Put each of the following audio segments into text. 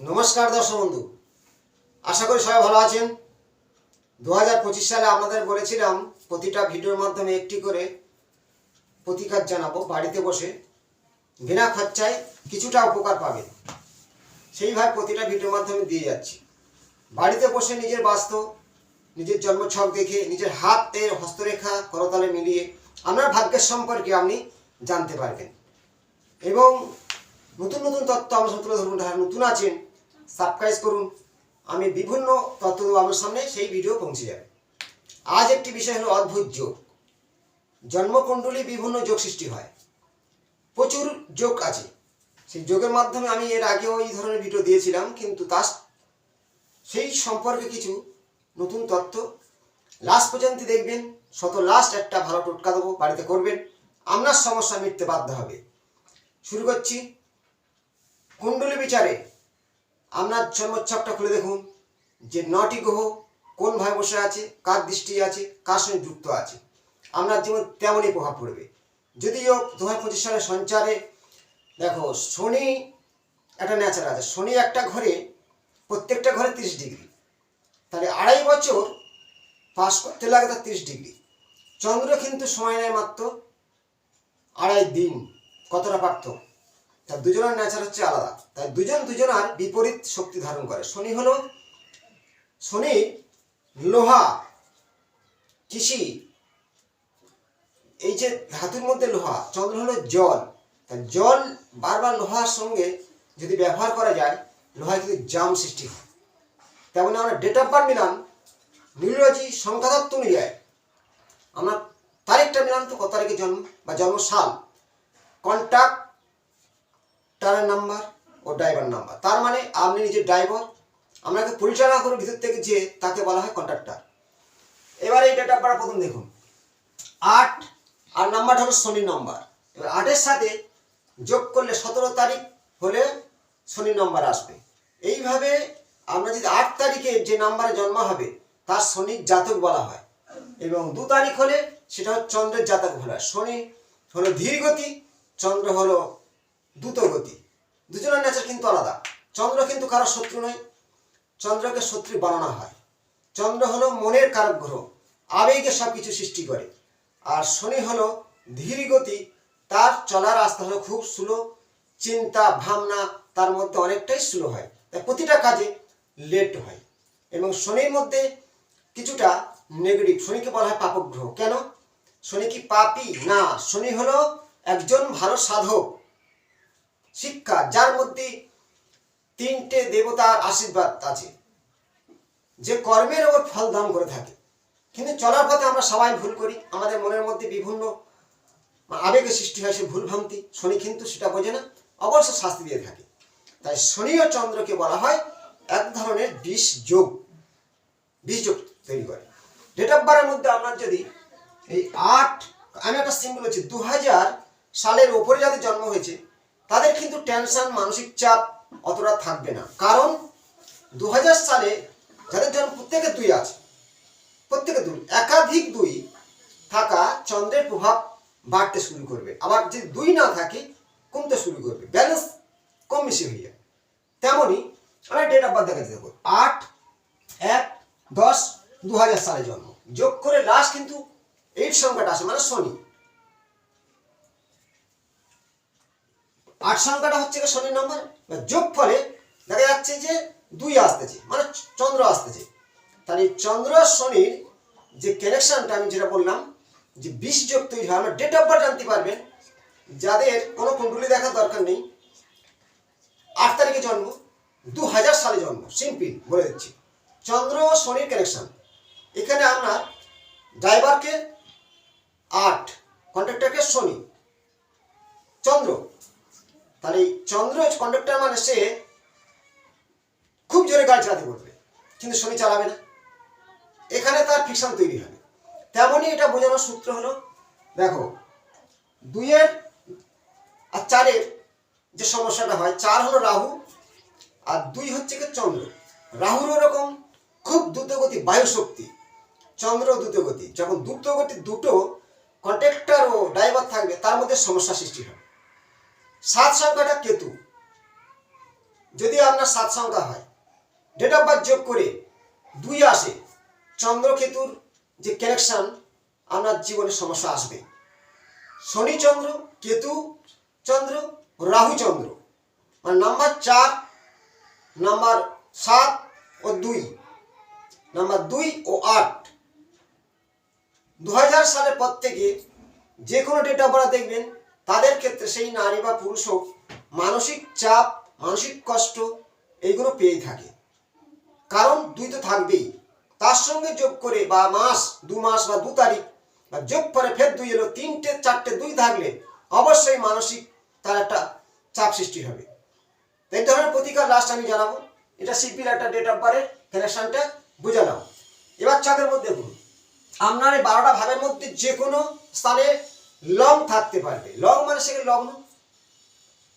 নমস্কার দর্শক বন্ধু। আশা করি সবাই ভালো আছেন। দু হাজার পঁচিশ সালে আপনাদের বলেছিলাম, প্রতিটা ভিডিওর মাধ্যমে একটি করে প্রতিকার জানাব, বাড়িতে বসে। বিনা খরচায় কিছুটা উপকার পাবেন সেইভাবে প্রতিটা ভিডিওর মাধ্যমে দিয়ে যাচ্ছি। বাড়িতে বসে নিজের বাস্তব নিজের জন্মছক দেখে, নিজের হাতের হস্তরেখা, করতালে মিলিয়ে আপনার ভাগ্যের সম্পর্কে আপনি জানতে পারবেন। এবং নতুন নতুন তথ্য আমার তুলে ধরুন নতুন আছেন সাবস্ক্রাইব করুন। আমি বিভিন্ন তথ্য দেবো আমার সামনে সেই ভিডিও পৌঁছে যাবে। আজ একটি বিষয় হলো অদ্ভুত যোগ। জন্মকুণ্ডলী বিভিন্ন যোগ সৃষ্টি হয়। প্রচুর যোগ আছে। সেই যোগের মাধ্যমে আমি এর আগেও এই ধরনের ভিডিও দিয়েছিলাম, কিন্তু তার সেই সম্পর্কে কিছু নতুন তথ্য লাস্ট পর্যন্ত দেখবেন। শত লাস্ট একটা ভালো টোটকা দেবো, বাড়িতে করবেন। আপনার সমস্যা মিটতে বাধ্য হবে। শুরু করছি। কুণ্ডলী বিচারে আপনার জন্মছকটা খুলে দেখুন যে নটি গ্রহ কোন ভাবে বসে আছে, কার দৃষ্টি আছে, কার সঙ্গে যুক্ত আছে। আপনার জীবন তেমনই প্রভাব পড়বে। যদিও দু হাজার পঁচিশ সঞ্চারে, দেখো, শনি একটা ন্যাচার আছে। শনি একটা ঘরে, প্রত্যেকটা ঘরে তিরিশ ডিগ্রি। তাহলে আড়াই বছর পাস করতে লাগে তার তিরিশ ডিগ্রি। চন্দ্র কিন্তু সময় নেয় মাত্র আড়াই দিন। কতটা পার্থক্য? তার দুজনের নেচার হচ্ছে আলাদা। তাই দুজন দুজনার বিপরীত শক্তি ধারণ করে। শনি হলো, শনি লোহা, কৃষি, এই যে ধাতুর মধ্যে লোহা, চন্দ্র হলো জল। তা জল বারবার লোহার সঙ্গে যদি ব্যবহার করা যায়, লোহায় কিন্তু জাম সৃষ্টি হয়। তেমন আমরা ডেট অফ বার্থ মিলান নিউরোলজি সংখ্যাতত্ত্ব অনুযায়ী। আমরা তারিখটা মিলান তো কত তারিখে জন্ম বা জন্ম সাল কন্ট্যাক্ট টারের নাম্বার ও ড্রাইভার নাম্বার। তার মানে আপনি নিজের ড্রাইভার আপনাকে পরিচালনা করে ভিতর থেকে যে তাকে বলা হয় কন্ট্রাক্টর এবার এই ডেট বার্থ প্রথম দেখুন। আট, আর নাম্বারটা হলো শনি নাম্বার। এবার আটের সাথে যোগ করলে সতেরো তারিখ হলে শনি নাম্বার আসবে। এইভাবে আমরা যদি আট তারিখে যে নাম্বারে জন্ম হবে, তার শনির জাতক বলা হয়। এবং দু তারিখ হলে সেটা হচ্ছে চন্দ্রের জাতক বলা হয়। শনি হলো ধীর গতি চন্দ্র হলো দ্রুত গতি। দুজনের নেচার কিন্তু আলাদা। চন্দ্র কিন্তু কারও শত্রু নয়। চন্দ্রকে শত্রু বানানো হয়। চন্দ্র হলো মনের কারক গ্রহ। আবেগে সব কিছু সৃষ্টি করে। আর শনি হলো ধীর গতি। তার চলার রাস্তা হলো খুব স্লো। চিন্তা, ভাবনা তার মধ্যে অনেকটাই স্লো হয়। তাই প্রতিটা কাজে লেট হয়। এবং শনির মধ্যে কিছুটা নেগেটিভ শনিকে বলা হয় পাপগ্রহ। কেন? শনি কি পাপি? না। শনি হলো একজন ভালো সাধক। শিক্ষা, যার মধ্যে তিনটে দেবতার আশীর্বাদ আছে। যে কর্মের ওপর ফল দান করে থাকে। কিন্তু চলার পথে আমরা সবাই ভুল করি, আমাদের মনের মধ্যে বিভিন্ন আবেগের সৃষ্টি হয়, সে ভুল ভ্রান্তি। শনি কিন্তু সেটা বোঝে না, অবশ্য শাস্তি দিয়ে থাকে। তাই শনি ও চন্দ্রকে বলা হয় এক ধরনের বিষ যোগ বিষ যোগ তৈরি করে। ডেট অফ বারের মধ্যে আপনার যদি এই আট, আমি একটা সিম্বল হচ্ছে দু হাজার সালের ওপরে যাদের জন্ম হয়েছে তাদের কিন্তু টেনশন, মানসিক চাপ অতটা থাকবে না। কারণ দু হাজার সালে যাদের জন্ম প্রত্যেকে দুই আছে প্রত্যেকে দুই, একাধিক দুই থাকা চন্দ্রের প্রভাব বাড়তে শুরু করবে। আবার যদি দুই না থাকে, কমতে শুরু করবে। ব্যালেন্স কম বেশি হয়ে যাবে। তেমনই আমরা ডেট অফ বার্থ দেখাতে দেবো আট, এক, দশ দু সালে জন্ম। যোগ করে লাস্ট কিন্তু এইট সংখ্যাটা আসে মানে শনি। আট সংখ্যাটা হচ্ছে শনির নম্বর যোগ ফলে দেখা যাচ্ছে যে দুই আসতেছে মানে চন্দ্র আসতেছে। তাহলে চন্দ্র শনির যে কানেকশনটা আমি যেটা বললাম, যে বিষ যোগ তৈরি হয়, আমরা ডেট অফ বার্থ জানতে পারবেন যাদের কোনো কুণ্ডলি দেখার দরকার নেই, আট তারিখে জন্ম দু হাজার সালে জন্ম সিম্পল বলে দিচ্ছি। চন্দ্র ও শনির কানেকশন এখানে আপনার ড্রাইভারকে আট কন্ট্রাক্টরকে শনি, চন্দ্র তাহলে এই চন্দ্র কন্ডাক্টর মানে সে খুব জোরে গাড়ি চালাতে পারবে, কিন্তু শনি চালাবে না। এখানে তার ফিকশন তৈরি হবে। তেমনই এটা বোঝানোর সূত্র হলো, দেখো, দুইয়ের আর চারের যে সমস্যাটা হয়, চার হলো রাহু আর দুই হচ্ছে কি চন্দ্র। রাহুর ওরকম খুব দ্রুতগতি বায়ু শক্তি চন্দ্র দ্রুতগতি, যখন দ্রুতগতি দুটো কন্ট্রাক্টর ও ড্রাইভার থাকবে, তার মধ্যে সমস্যা সৃষ্টি হবে। সাত সংখ্যাটা কেতু। যদি আপনার সাত সংখ্যা হয় ডেট অফ বার্থ যোগ করে দুই আসে, চন্দ্রকেতুর যে কানেকশন আপনার জীবনে সমস্যা আসবে। শনি চন্দ্র, কেতু চন্দ্র, রাহু চন্দ্র। মানে নাম্বার চার নাম্বার সাত ও দুই নাম্বার দুই ও আট। দু সালের পর থেকে যে কোনো ডেট অফ দেখবেন তাদের ক্ষেত্রে সেই নারী বা পুরুষ হোক, মানসিক চাপ, মানসিক কষ্ট এইগুলো পেয়েই থাকে। কারণ দুই তো থাকবেই। তার সঙ্গে যোগ করে বা মাস, দু মাস বা দু তারিখ বা যোগ করে ফের দুই এলো, তিনটে, চারটে, দুই থাকলে অবশ্যই মানসিক তার একটা চাপ সৃষ্টি হবে। এই ধরনের প্রতিকার লাস্ট আমি জানাব। এটা শিল্পীর একটা ডেট অফ বার্থের কানেকশনটা বুঝে নাও এবার চাঁদের মধ্যে দেখুন। আপনার এই বারোটা ভাবের মধ্যে যে কোনো স্থানে লং থাকতে পারবে। লং মানে সেখানে লগ্ন।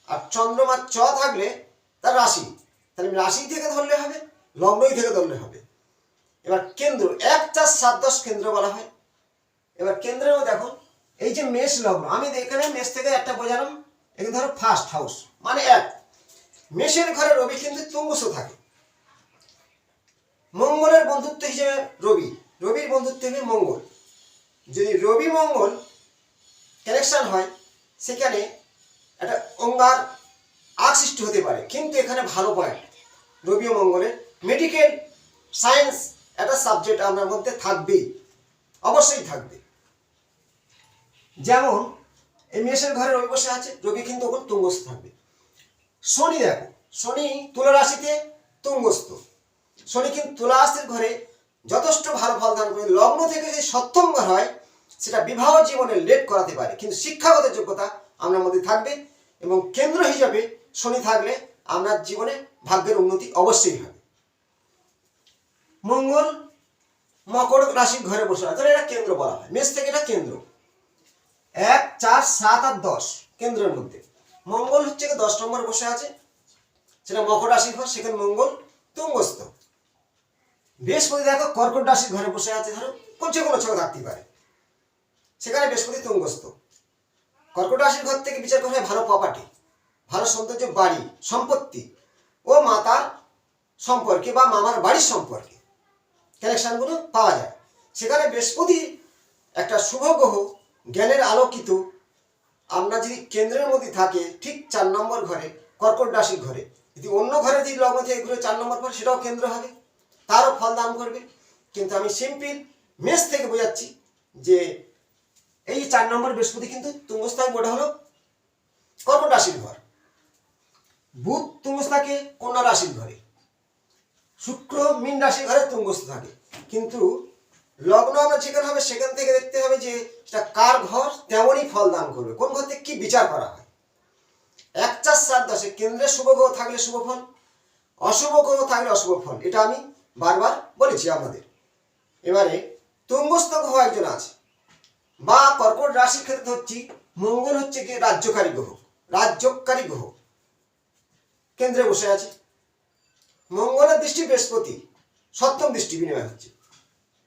আর চন্দ্রমা চ থাকলে তার রাশি। তাহলে রাশি থেকে ধরলে হবে, লগ্নই থেকে ধরলে হবে। এবার কেন্দ্র, এক, চার, সাত, দশ কেন্দ্র বলা হয়। এবার কেন্দ্রেও দেখো, এই যে মেষ লগ্ন, আমি এখানে মেষ থেকে একটা বোঝালাম, এখানে ধরো ফার্স্ট হাউস মানে এক। মেষের ঘরে রবি কিন্তু তুঙ্গস থাকে। মঙ্গলের বন্ধুত্ব হিসেবে রবি, রবির বন্ধুত্ব হিসেবে মঙ্গল। যদি রবি মঙ্গল কানেকশন হয়, সেখানে একটা অঙ্গার আগ সৃষ্টি হতে পারে। কিন্তু এখানে ভালো পয়েন্ট রবি ও মঙ্গলের মেডিকেল সায়েন্স একটা সাবজেক্ট আপনার মধ্যে থাকবেই, অবশ্যই থাকবে। যেমন, এই মেষের ঘরে রবি বসে আছে, রবি কিন্তু ওখানে তুঙ্গস্থ থাকবে। শনি দেখো, শনি তুলা রাশিতে তুঙ্গস্থ। শনি কিন্তু তুলা রাশির ঘরে যথেষ্ট ভালো ফল দান করে। লগ্ন থেকে যে সপ্তম ঘর হয় সেটা বিবাহ জীবনে লেট করাতে পারে। কিন্তু শিক্ষাগত যোগ্যতা আপনার মধ্যে থাকবে এবং কেন্দ্র হিসাবে শনি থাকলে আপনার জীবনে ভাগ্যের উন্নতি অবশ্যই হবে। মঙ্গল, মকর রাশির ঘরে বসে আছে। এটা কেন্দ্র বলা হয়। মেষ থেকে এটা কেন্দ্র। এক, চার, সাত আর দশ কেন্দ্রের মধ্যে। মঙ্গল হচ্ছে দশ নম্বর বসে আছে। সেটা মকর রাশির ঘর, সেখানে মঙ্গল তুঙ্গস্থ। বৃহস্পতি দেখো কর্কট রাশির ঘরে বসে আছে। ধরো, কোন যে কোনো ছক থাকতেই পারে। সেখানে বৃহস্পতি তুঙ্গস্থ। কর্কট রাশির ঘর থেকে বিচার করা হয় ভালো প্রপার্টি ভালো সৌন্দর্য, বাড়ি, সম্পত্তি ও মাতার সম্পর্কে বা মামার বাড়ির সম্পর্কে। কানেকশনগুলো পাওয়া যায়। সেখানে বৃহস্পতি একটা শুভ গ্রহ, জ্ঞানের আলোকিত। আমরা যদি কেন্দ্রের মধ্যে থাকে, ঠিক চার নম্বর ঘরে, কর্কট রাশির ঘরে, যদি অন্য ঘরে যদি লগ্ন থেকে ঘুরে চার নম্বর ঘরে, সেটাও কেন্দ্র হবে। তারও ফল দান করবে। কিন্তু আমি সিম্পল মেষ থেকে বোঝাচ্ছি যে এই চার নম্বর বৃহস্পতি কিন্তু তুঙ্গস্থায় ওটা হলো কর্কট রাশির ঘর। বুধ তুঙ্গস্থাকে কন্যা রাশির ঘরে, শুক্র মীন রাশির ঘরে তুঙ্গস্থ থাকে। কিন্তু লগ্ন আমরা যেখানে হবে সেখান থেকে দেখতে হবে যে সেটা কার ঘর, তেমনই ফল দান করবে। কোন ঘর থেকে কি বিচার করা হয়? এক চার সাত দশে কেন্দ্রে শুভ গ্রহ থাকলে শুভ ফল, অশুভ গ্রহ থাকলে অশুভ ফল। এটা আমি বারবার বলেছি আপনাদের। এবারে তুঙ্গস্থ গ্রহ একজন আছে বা কর্কট রাশির ক্ষেত্রে ধরছি মঙ্গল হচ্ছে কি রাজ্যকারী গ্রহ রাজ্যকারী গ্রহ। কেন্দ্রে বসে আছে। মঙ্গলের দৃষ্টি বৃহস্পতি, সপ্তম দৃষ্টি বিনিময় হচ্ছে।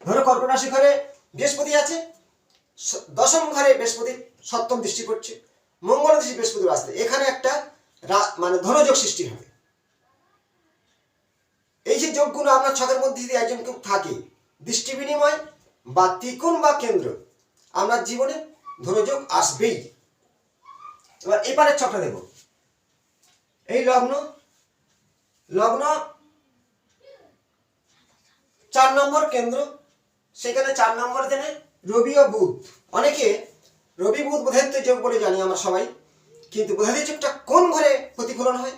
ধরো কর্কট রাশি ঘরে বৃহস্পতি আছে, দশম ঘরে বৃহস্পতি, সপ্তম দৃষ্টি পড়ছে। মঙ্গলের দৃষ্টি বৃহস্পতি আসতে, এখানে একটা মানে ধনযোগ সৃষ্টি হবে। এই যে যোগগুলো আমরা ছকের মধ্যে যদি একজন কেউ থাকে, দৃষ্টি বিনিময় বা ত্রিকোণ বা কেন্দ্র আপনার জীবনে ধনযোগ আসবেই। এবার এবারে ছকটা দেব এই লগ্ন লগ্ন চার নম্বর কেন্দ্র। সেখানে চার নম্বর দেনে রবি ও বুধ। অনেকে রবি, বুধ, বোধাদিত্য যোগ বলে জানি আমরা সবাই। কিন্তু বোধাদিত্য যোগটা কোন ঘরে প্রতিফলন হয়?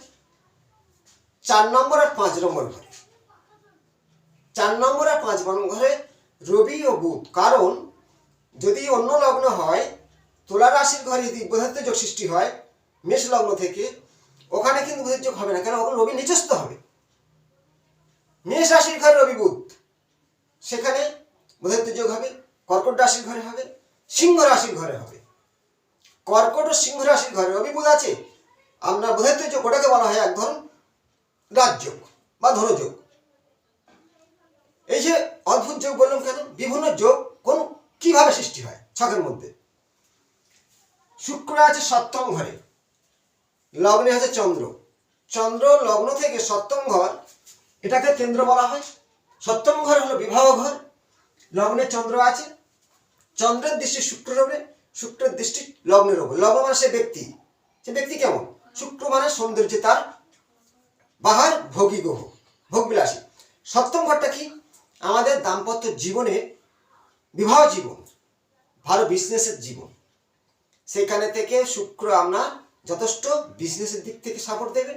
চার নম্বর আর পাঁচ নম্বর ঘরে। চার নম্বর আর পাঁচ নম্বর ঘরে রবি ও বুধ। কারণ যদি অন্য লগ্ন হয়, তুলা রাশির ঘরে যদি বোধাদিত্য যোগ সৃষ্টি হয়, মেষ লগ্ন থেকে, ওখানে কিন্তু বোধাদিত্য যোগ হবে না, কেন? ওখানে রবি নিচস্থ হবে। মেষ রাশির ঘরে রবি বুধ, সেখানে বোধাদিত্য যোগ হবে, কর্কট রাশির ঘরে হবে, সিংহ রাশির ঘরে হবে। কর্কট ও সিংহ রাশির ঘরে রবি বুধ আছে, আমরা বোধাদিত্য যোগ ওটাকে বলা হয় এক ধরন রাজযোগ বা ধনযোগ এই যে অদ্ভুত যোগ বললাম কেন? বিভিন্ন যোগ কোন কীভাবে সৃষ্টি হয়? ছকের মধ্যে। শুক্র আছে সপ্তম ঘরে, লগ্নে আছে চন্দ্র। চন্দ্র লগ্ন থেকে সপ্তম ঘর, এটাকে কেন্দ্র বলা হয়। সপ্তম ঘর হলো বিবাহ ঘর, লগ্নে চন্দ্র আছে। চন্দ্রের দৃষ্টি শুক্রের উপরে শুক্রের দৃষ্টি লগ্নের উপর লগ্ন মানে সে ব্যক্তি। সে ব্যক্তি কেমন? শুক্র মানে সৌন্দর্য, তার বাহার ভোগী গ্রহ, ভোগবিলাসী। সপ্তম ঘরটা কি? আমাদের দাম্পত্য জীবনে বিবাহ জীবন, ভালো বিজনেসের জীবন। সেখানে থেকে শুক্র আপনার যথেষ্ট বিজনেসের দিক থেকে সাপোর্ট দেবে।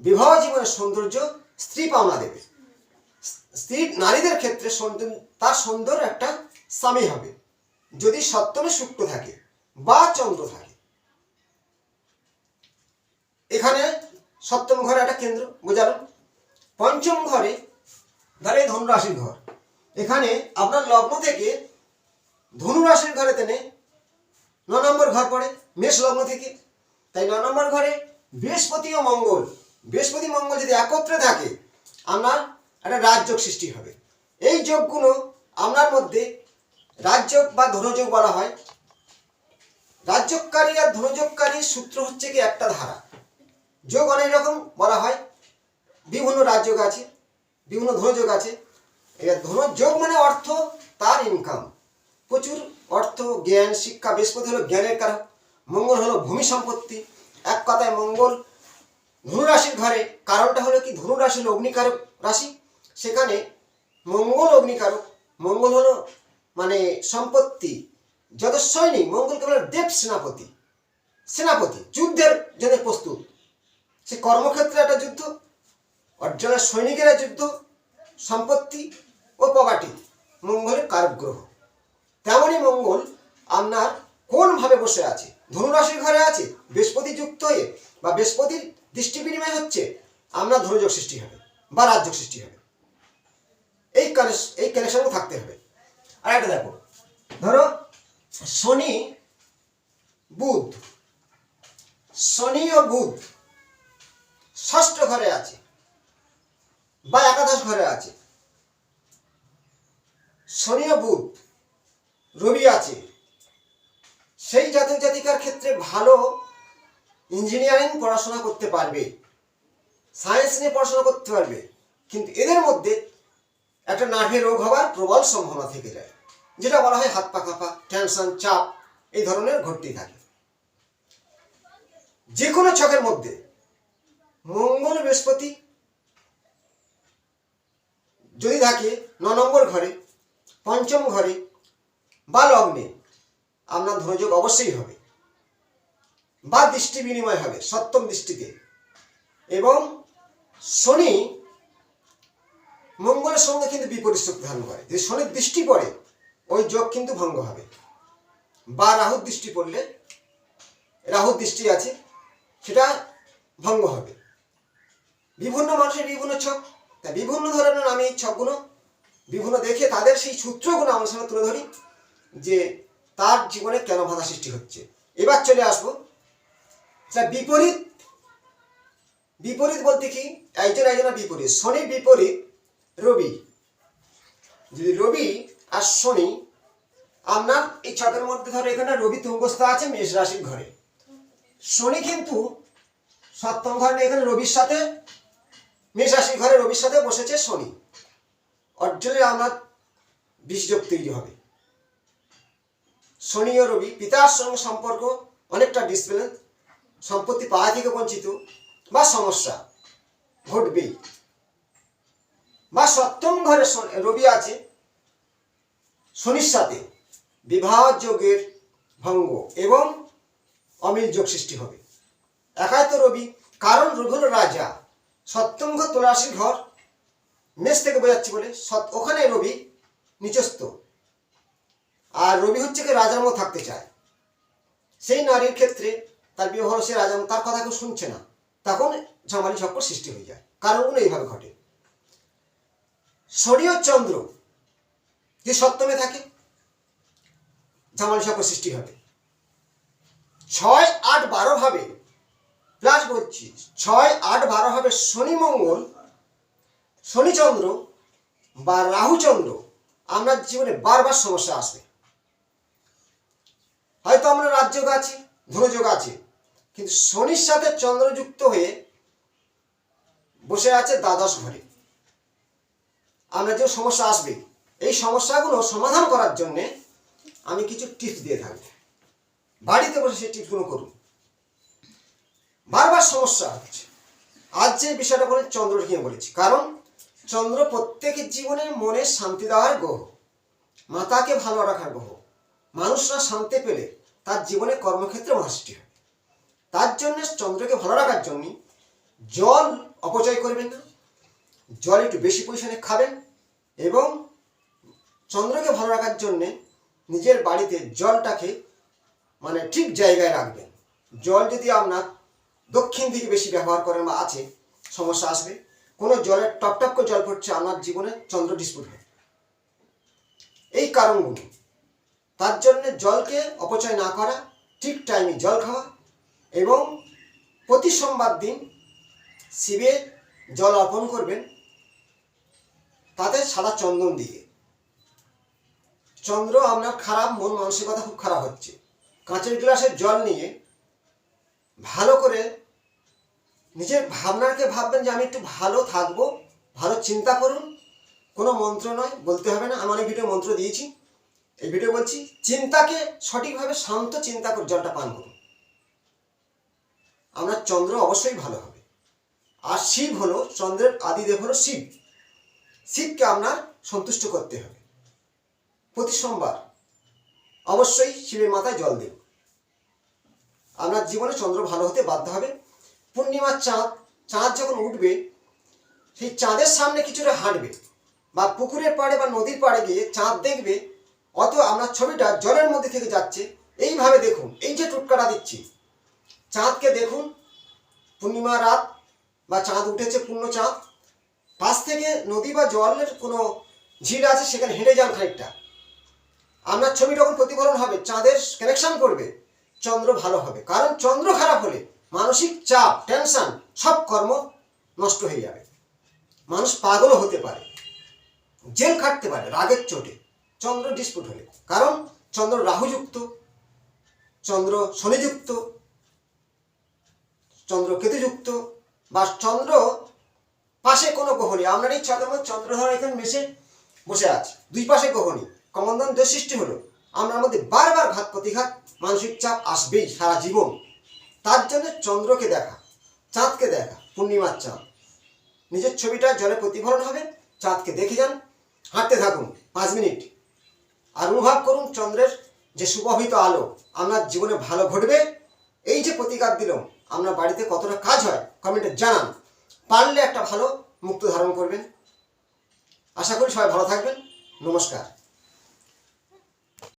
বিবাহ জীবনের সৌন্দর্য স্ত্রী পাওনা দেবে। স্ত্রী নারীদের ক্ষেত্রে তার সুন্দর একটা স্বামী হবে। যদি সপ্তমে শুক্র থাকে বা চন্দ্র থাকে। এখানে সপ্তম ঘরে একটা কেন্দ্র বোঝালাম পঞ্চম ঘরে ধরে ধনুরাশির ঘর। এখানে আপনার লগ্ন থেকে ধনুরাশির ঘরে তেনে ন নম্বর ঘর পড়ে, মেষ লগ্ন থেকে। তাই ন নম্বর ঘরে বৃহস্পতি ও মঙ্গল। বৃহস্পতি, মঙ্গল যদি একত্রে থাকে, আপনার একটা রাজযোগ সৃষ্টি হবে। এই যোগগুলো আপনার মধ্যে রাজযোগ বা ধনুযোগ বলা হয়। রাজযোগকারী আর ধনুযোগকারীর সূত্র হচ্ছে কি একটা ধারা। যোগ অনেক রকম বলা হয়। বিভিন্ন রাজযোগ আছে, বিভিন্ন ধনুযোগ আছে। ধনুযোগ মানে অর্থ, তার ইনকাম প্রচুর অর্থ, জ্ঞান, শিক্ষা, বৃহস্পতি হলো জ্ঞানের কারক, মঙ্গল হলো ভূমি সম্পত্তি। এক কথায় মঙ্গল ধনুরাশির ঘরে, কারণটা হলো কি? ধনুরাশি হলো অগ্নিকারক রাশি। সেখানে মঙ্গল অগ্নিকারক, মঙ্গল হলো মানে সম্পত্তি। যত সৈনিক মঙ্গলকে বলে দেব সেনাপতি। সেনাপতি, যুদ্ধের জন্য প্রস্তুত। সে কর্মক্ষেত্রে একটা যুদ্ধ, অর্জনের সৈনিকেরা যুদ্ধ, সম্পত্তি ও প্রপার্টি মঙ্গলের কারক গ্রহ তেমনই মঙ্গল আপনার কোনভাবে বসে আছে? ধনুরাশির ঘরে আছে? বৃহস্পতি যুক্ত হয়ে বা বৃহস্পতির দৃষ্টি বিনিময় হচ্ছে, আপনার ধনুযোগ সৃষ্টি হবে বা রাজযোগ সৃষ্টি হবে। এই কানেস এই কানেকশনও থাকতে হবে। আর একটা দেখো, ধরো শনি, বুধ, শনি ও বুধ ষষ্ঠ ঘরে আছে বা একাদশ ঘরে আছে। ও বুধ, রবি আছে। সেই জাতক জাতিকার ক্ষেত্রে ভালো ইঞ্জিনিয়ারিং পড়াশোনা করতে পারবে। সায়েন্স নিয়ে পড়াশোনা করতে পারবে। কিন্তু এদের মধ্যে একটা নার্ভের রোগ হওয়ার প্রবল সম্ভাবনা থেকে যায়, যেটা বলা হয় হাত পা কাঁপা টেনশন চাপ, এই ধরনের ঘটতেই থাকে। যে কোনো ছকের মধ্যে মঙ্গল বৃহস্পতি যদি থাকে ন নম্বর ঘরে পঞ্চম ঘরে বা লগ্নে আপনার ধনযোগ অবশ্যই হবে। বা দৃষ্টি বিনিময় হবে, সপ্তম দৃষ্টিতে। এবং শনি মঙ্গলের সঙ্গে কিন্তু বিপরীত শক্তি ধারণ করে। যদি শনির দৃষ্টি পড়ে, ওই যোগ কিন্তু ভঙ্গ হবে। বা রাহুর দৃষ্টি পড়লে, রাহুর দৃষ্টি আছে, সেটা ভঙ্গ হবে। বিভিন্ন মানুষের বিভিন্ন ছক। তা বিভিন্ন ধরনের আমি ছকগুলো বিভিন্ন দেখে তাদের সেই সূত্রগুলো আমার সামনে তুলে ধরি, যে তার জীবনে কেন বাধা সৃষ্টি হচ্ছে। এবার চলে আসব। তা বিপরীত বিপরীত বলতে কি? একজন একজনের বিপরীত। শনি বিপরীত রবি। যদি রবি আর শনি আপনার এই ছকের মধ্যে ধরো এখানে রবি তুঙ্গস্থ আছে মেষ রাশির ঘরে। শনি কিন্তু সপ্তম ঘরে এখানে রবির সাথে, মেষ রাশির ঘরে রবির সাথে বসেছে শনি। অর্জনে আপনার বিষযোগ তৈরি হবে। শনি ও রবি পিতার সঙ্গে সম্পর্ক অনেকটা ডিসব্যালেন্স সম্পত্তি পাওয়া থেকে বঞ্চিত বা সমস্যা ঘটবেই। বা সপ্তম ঘরে রবি আছে, শনির সাথে বিবাহ যোগের ভঙ্গ এবং অমিল যোগ সৃষ্টি হবে। একাই তো রবি, কারণ হলো রাজা সপ্তম ঘর তুলাসীর ঘর মেষ থেকে বোঝাচ্ছি বলে, সৎ- ওখানে রবি নিচস্থ আর রবি হচ্ছে কি রাজার মতো থাকতে চায়। সেই নারীর ক্ষেত্রে তার বিবাহ সে মতো, তার কথা কেউ শুনছে না। তখন ঝামালি চক্কর সৃষ্টি হয়ে যায়। কারণগুলো এইভাবে ঘটে। ও চন্দ্র যে সপ্তমে থাকে, ঝামালি চক্কর সৃষ্টি হবে। ছয় আট বারো ভাবে প্লাস বলছি, ছয় আট বারো ভাবে শনি মঙ্গল শনিচন্দ্র বা রাহুচন্দ্র আমরা জীবনে বারবার সমস্যা আসবে। হয়তো আমরা রাজযোগ আছি ধনুযোগ আছে, কিন্তু শনির সাথে চন্দ্রযুক্ত হয়ে বসে আছে দ্বাদশ ঘরে। আমরা যে সমস্যা আসবে, এই সমস্যাগুলো সমাধান করার জন্যে আমি কিছু টিপস দিয়ে থাকব। বাড়িতে বসে সেই টিপসগুলো করুন। বারবার সমস্যা হচ্ছে। আজ যে বিষয়টা বলে চন্দ্রকে নিয়ে বলেছি। কারণ চন্দ্র প্রত্যেকের জীবনে মনে শান্তি দেওয়ার গ্রহ। মাতাকে ভালো রাখার গ্রহ। মানুষরা শান্তি পেলে তার জীবনে কর্মক্ষেত্রে মহাসৃষ্টি হয়। তার জন্য চন্দ্রকে ভালো রাখার জন্য জল অপচয় করবেন না। জল একটু বেশি পরিমাণে খাবেন এবং চন্দ্রকে ভালো রাখার জন্যে নিজের বাড়িতে জলটাকে মানে ঠিক জায়গায় রাখবেন। জল যদি আপনার দক্ষিণ দিকে বেশি ব্যবহার করেন বা আছে, সমস্যা আসবে। কোনো জলের টপ টপ করে জল পড়ছে, আমার জীবনে চন্দ্র ডিসপুট হবে এই কারণগুলো। তার জন্য জলকে অপচয় না করা, ঠিক টাইমে জল খাওয়া এবং প্রতি সোমবার দিন শিবে জল অর্পণ করবেন, তাতে সাদা চন্দন দিয়ে। চন্দ্র আপনার খারাপ মন মানসিকতা খুব খারাপ হচ্ছে। কাঁচের গ্লাসের জল নিয়ে ভালো করে নিজের ভাবনাকে ভাববেন যে আমি একটু ভালো থাকব, ভালো চিন্তা করুন। কোনো মন্ত্র নয়, বলতে হবে না। আমি অনেক ভিডিও মন্ত্র দিয়েছি। এই ভিডিও বলছি, চিন্তাকে সঠিকভাবে শান্ত চিন্তা করে জলটা পান করুন। আপনার চন্দ্র অবশ্যই ভালো হবে। আর শিব হলো, চন্দ্রের আদিদেব হলো শিব। শিবকে আপনার সন্তুষ্ট করতে হবে। প্রতি সোমবার অবশ্যই শিবের মাথায় জল দেব আপনার জীবনে চন্দ্র ভালো হতে বাধ্য হবে। পূর্ণিমার চাঁদ চাঁদ যখন উঠবে, সেই চাঁদের সামনে কিছুটা হাঁটবে বা পুকুরের পাড়ে বা নদীর পাড়ে গিয়ে চাঁদ দেখবে অত আপনার ছবিটা জলের মধ্যে থেকে যাচ্ছে, এইভাবে দেখুন, এই যে টুটকাটা দিচ্ছি। চাঁদকে দেখুন পূর্ণিমা রাত বা চাঁদ উঠেছে পূর্ণ চাঁদ। পাশ থেকে নদী বা জলের কোনো ঝিল আছে, সেখানে হেঁটে যান খানিকটা। আপনার ছবি যখন প্রতিফলন হবে, চাঁদের কানেকশন করবে, চন্দ্র ভালো হবে। কারণ চন্দ্র খারাপ হলে মানসিক চাপ টেনশন সব কর্ম নষ্ট হয়ে যাবে। মানুষ পাগলও হতে পারে। জেল খাটতে পারে রাগের চোটে। চন্দ্র ডিসপুট হলে। কারণ চন্দ্র রাহুযুক্ত, চন্দ্র শনিযুক্ত, চন্দ্র কেতুযুক্ত বা চন্দ্র পাশে কোনো গ্রহণী এই ছকের মধ্যে চন্দ্র ধরা এখানে মেশে বসে আছে। দুই পাশে গ্রহণী কমন্দন দোষ সৃষ্টি হলো। আমরা আমাদের বারবার ঘাত প্রতিঘাত মানসিক চাপ আসবেই সারা জীবন। তার জন্য চন্দ্রকে দেখা, চাঁদকে দেখা, পূর্ণিমার চাঁদ। নিজের ছবিটা জলে প্রতিফলন হবে, চাঁদকে দেখে যান। হাঁটতে থাকুন, পাঁচ মিনিট। আর অনুভব করুন চন্দ্রের যে সুপ্রভাবিত আলো, আপনার জীবনে ভালো ঘটবে। এই যে প্রতিকার দিলাম, আপনার বাড়িতে কতটা কাজ হয় কমেন্টে জানান। পারলে একটা ভালো মুক্ত ধারণ করবেন। আশা করি সবাই ভালো থাকবেন। নমস্কার।